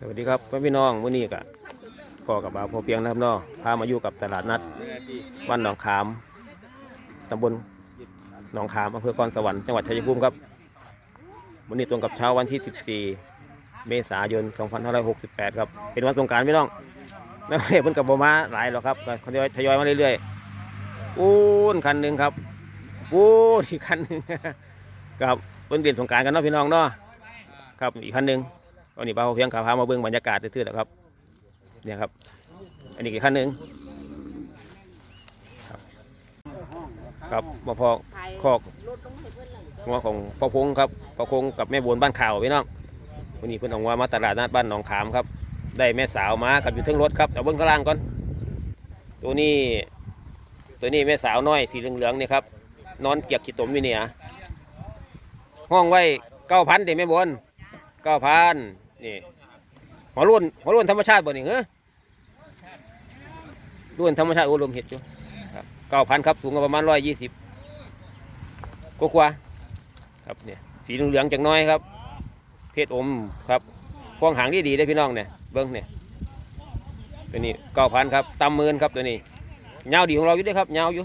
สวัสดีครับพี่น้องวันนี้ก็พ่อกับบ่าวพอเพียงนะครับเนาะพามาอยู่กับตลาดนัดบ้านหนองขามตำบลหนองขามอำเภอกรสวรรค์จังหวัดชัยภูมิครับวันนี้ตรงกับเช้าวันที่ 14 เมษายน 2568 ครับ เป็นวันสงการพี่น้องนักเรียนเพิ่นกับบมาหลายหรอกครับก็ทยอยทยอยมาเรื่อยๆปูนคันหนึ่งครับปูนอีกคันหนึ่งครับเพิ่นเรียนสงการกันเนาะพี่น้องเนาะครับอีกคันหนึ่ง อนนี้ป้าเพียงขาพามาเบิ่งบรรยากาศซื่อๆแล้วครับเนี่ยครับ อันนี้อีกขั้นหนึ่งครับบมาพอคอกงัวของพ่อพงครับพ่อพงกับแม่บวนบ้านข่าวพี่น้องวันนี้เพิ่นเออกว่ามาตลาดนัดบ้านหนองขามครับ ได้แม่สาวมากับอยู่เทึงรถครับเอาเบิ่งข้างล่างก่อน ตัวนี้ ตัวนี้แม่สาวน้อยสีเหลืองๆเนี่ยครับนอนเกียกขี้ตมอยู่เนี่ยห้องไว้เก้าพันเด็แม่บวนเก้าพัน นี่หัวรุ่นหัวรุ่นธรรมชาติบ่นี่เหรอรุ่นธรรมชาติโอ้ลมเห็ดอยู่ครับเก้าพันครับสูงประมาณร้อยยี่สิบกว่าครับเนี่ยสีเหลืองๆจากน้อยครับ เพศอมครับพวงหางดีดีได้พี่น้องเนี่ยเบิ้งเนี่ยตัวนี้เก้าพันครับตำมืนครับตัวนี้เงาดีของเราอยู่ด้วยครับเงาอยู่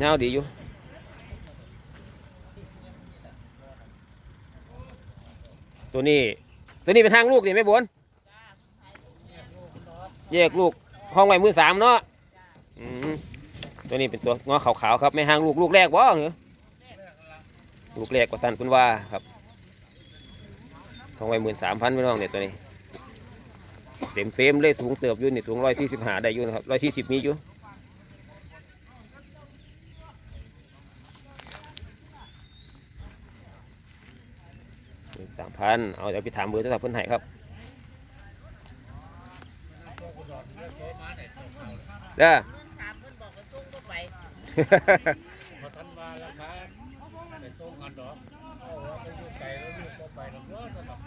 เงาดีอยู่ ตัวนี้ ตัวนี้เป็นทางลูกนี่ไม่บวนแยกลูกห้องไว้มือสามเนาะตัวนี้เป็นตัวงอขาวๆครับไม่ห่างลูกลูกแรกบ่เหรอลูกแรกกว่าสันคุณว่าครับห้องไว้หมื่นสามพันไม่น้องเนี่ยตัวนี้ เต็มเฟรมเลยสูงเติบอยู่นี่สูงร้อยที่สิบหาได้อยู่นะครับร้อยที่สิบมีอยู่ สามพันเอาเดี๋ยวไปถามเบอร์โทรศัพท์เพิ่นให้ครับเด้อสามเพิ่นบอกว่าส่งบ่ไปพอทันมาราคาแต่ส่งกันดอกเอาว่าไปอยู่ไกลแล้วอยู่ก็ไปลำเยอะนะครับ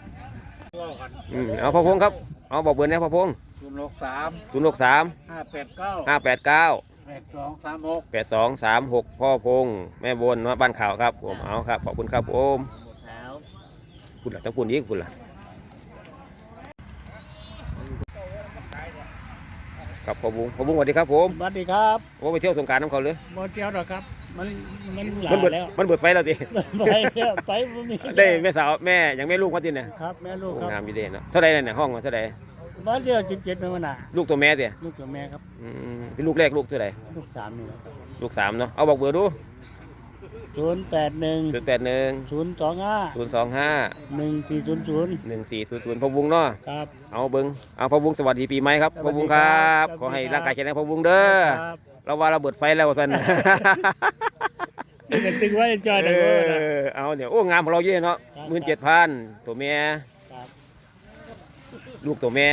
ว่ากันอืมเอาพ่อพงครับ เอาบอกเบอร์นะพ่อพงศูนย์หกสามศูนย์หกสามห้าแปดเก้าห้าแปดเก้าแปดสองสามหกแปดสองสามหกพ่อพง แม่บนมาบ้านข่าวครับผม เอาครับ ขอบคุณครับผมสาว คุณล่ะต้องคุณอีกคุณล่ะครับพ่อบุงพ่อบุงสวัสดีครับผมสวัสดีครับโอ้ไปเที่ยวสงกรารน้ำเขาเลยโมเจียวหรอครับ มันมันหลามันเบิดแล้วมันเบิดไฟแล้วดิไปแล้วไปบ่มีได้แม่สาวแม่ยังแม่ลูกมาติเนี่ยครับ แม่ลูกคงารัมบอยู่เด้เนาะเท่าไรเนี่ยห้องเท่าไรบ้านเดียวจิบเจ็ดเป็นวันน่ะลูกตัวแม่เดียลูกกับแม่ครับอืมเป็นลูกแรกลูกเท่าไรลูกสามนี่แหละครับลูกสามเนาะเอาบอกเบอร์ดู ศูนย์แปดหนึ่งศูนย์แปดหนึ่งศูนย์สองห้าศูนย์สองห้าหนึ่งสี่ศูนย์ศูนย์หนึ่งสี่ศูนย์ศูนย์พ่อบุงเนาะครับ เอาเบิ้งเอาพ่อบุงสวัสดีปีใหม่ครับสวัพ่อสดีบุงครับครับ ขอให้สวัสดีครับร่างกายแข็งแรงพ่อบุงเด้อครับเราว่าเราเบิดไฟแล้วสันเป็นตึงไว้จอยเอดังเวอร์นะอเอาเนี่ยโอ้งามของเราเยอะเนาะครับหมื่นเจ็ดพันตัวแม่ครับลูกตัวแม่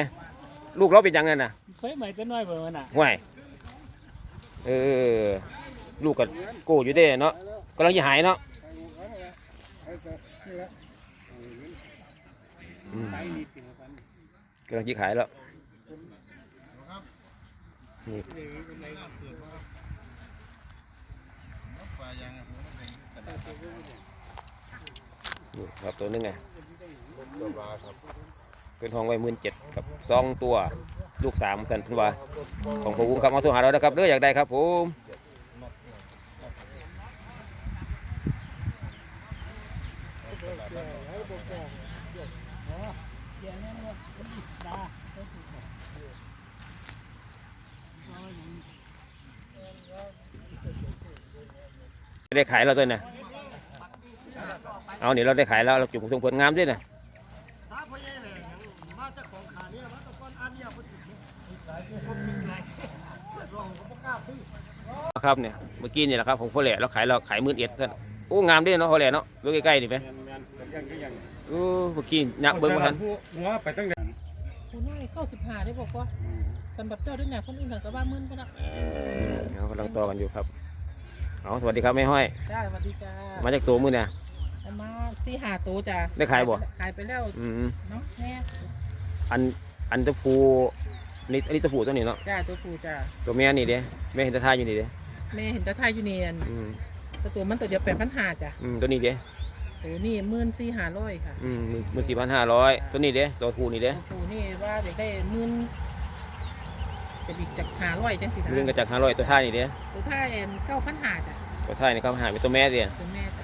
ลูกเราเป็นยังไงน่ะไฟใหม่จะน้อยเบอร์น่ะห่วยเออ ลูกกับโก้อยู่เด้เนาะกำลังจะหายเนาะอืมกำลังจะขายแล้วนี่นี่ครับตัวนึงไงเป็นทองไว้หมื่นเจ็ดกับสองตัวลูกสามสันพันวาของผมครับมาโทรหาเรานะครับเด้ออยากได้ครับผม ได้ขายแล้วตัวเนี่ยเอาเนี่ยเราได้ขายแล้วเราจุ่มส่งผลงามด้วยนะครับเนี่ย เมื่อกี้นี่แหละครับของพ่อแหล่เราขายเราขายหมื่นเอ็ดท่านโอ้งามด้วยเนาะพ่อแหล่เนาะดูใกล้ๆนี่ไหม โอ้เมื่อกี้ยักเบิ้งมาทันหัวไปตั้งแต่คุณน้อยเก้าสิบห้าได้บอกว่าสำหรับเจ้าด้วยเนี่ยผมอินถึงกับว่ามื่นก็ได้เขากำลังต่อกันอยู่ครับเอาสวัสดีครับแม่ห้อยจ้าสวัสดีจ้ามาจากตัวมือเนี่ยมาสี่ห้าตัวจ้าได้ขายบ่ขายไปแล้วอืมเนาะแม่อันอันตะพูนี่อันนี้ตะพูตัวนี้เนาะจ้าตัวผู้จ้าตัวแม่นี่เด้แม่เห็นตะทายอยู่นี่เด้แม่เห็นตาไทยอยู่เนียนอืมแต่ตัวมันตัวเดียวแปดพันห้าจ้าอืมตัวนี้เด้ ตัวนี้หมื่นสี่ห้าร้อยค่ะอืมหมื่นสี่พันห้าร้อยตัวนี้เด้ตัวผู้นี่เด้ตัวผู้นี่ว่าอยากได้หมื่นจะอีกจากห้าร้อยจังสินะเรื่องกระจากห้าร้อยตัวท้ายนี่เด้ตัวท้ายเก้าพันห้าจ้ะตัวท้ายนี่เขาหายไปตัวแม่เดียตัวแม่จ้ะ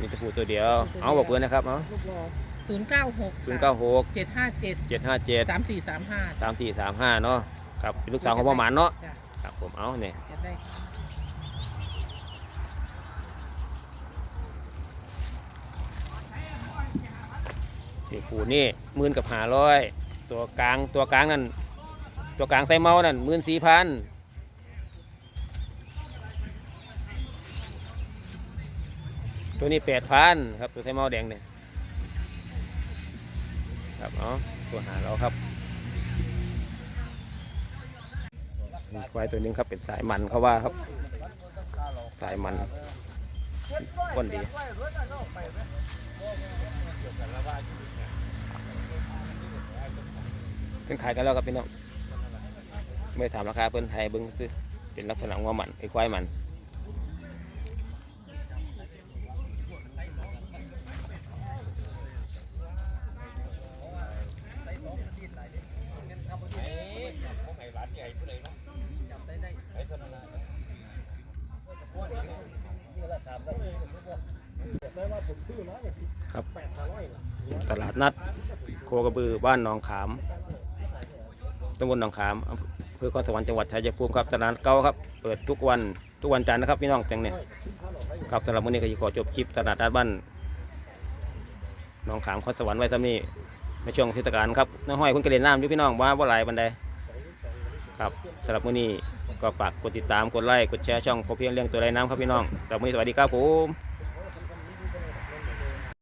มีตัวผู้ตัวเดียว เอาบอกเพื่อนนะครับเอาลูกรอศูนย์เก้าหกศูนย์เก้าหกเจ็ดห้าเจ็ดเจ็ดห้าเจ็ดสามสี่สามห้าสามสี่สามห้าเนาะครับเป็นลูกสาวของพ่อหมานเนาะจ้ะครับผมเอาเนี่ยอยากได้ ผูนี่หมื่นกับหาร้อยตัวกลางตัวกลางนั่นตัวกลางไซเมานั่นหมื่นสี่พันตัวนี้แปดพันครับตัวไซเมาแดงเนี่ยครับเอาตัวหาเราครับมีควายตัวนึงครับเป็นสายมันเขาว่าครับ สายมันก้นดี เพิ่นขายกันแล้วครับพี่น้องไม่ได้ถามราคาเพิ่นไทยเบิ้งซื้อเป็นลักษณะงัวมันไอ้ควายมันครับ ตลาดนัด โคกระบือบ้านหนองขาม ตำบลหนองขามอำเภอคอนสวรรค์จังหวัดชัยภูมิครับตลาดเก่าครับเปิดทุกวันทุกวันจันทร์นะครับพี่น้องจังเนี่ยครับสำหรับวันนี้ก็ขอจบคลิปตลาดนัดบ้านหนองขามคอนสวรรค์ไว้ซ้ำนี้ในช่วงเทศกาลครับน้าห้อยเพิ่งกระเด็นน้ำอยู่พี่น้องว่าบ่หลายบันไดครับสำหรับวันนี้ก็ฝากกดติดตามกดไลค์กดแชร์ช่องพอเพียงเรื่องตัวไรน้ำครับพี่น้องสำหรับวันนี้สวัสดีครับผม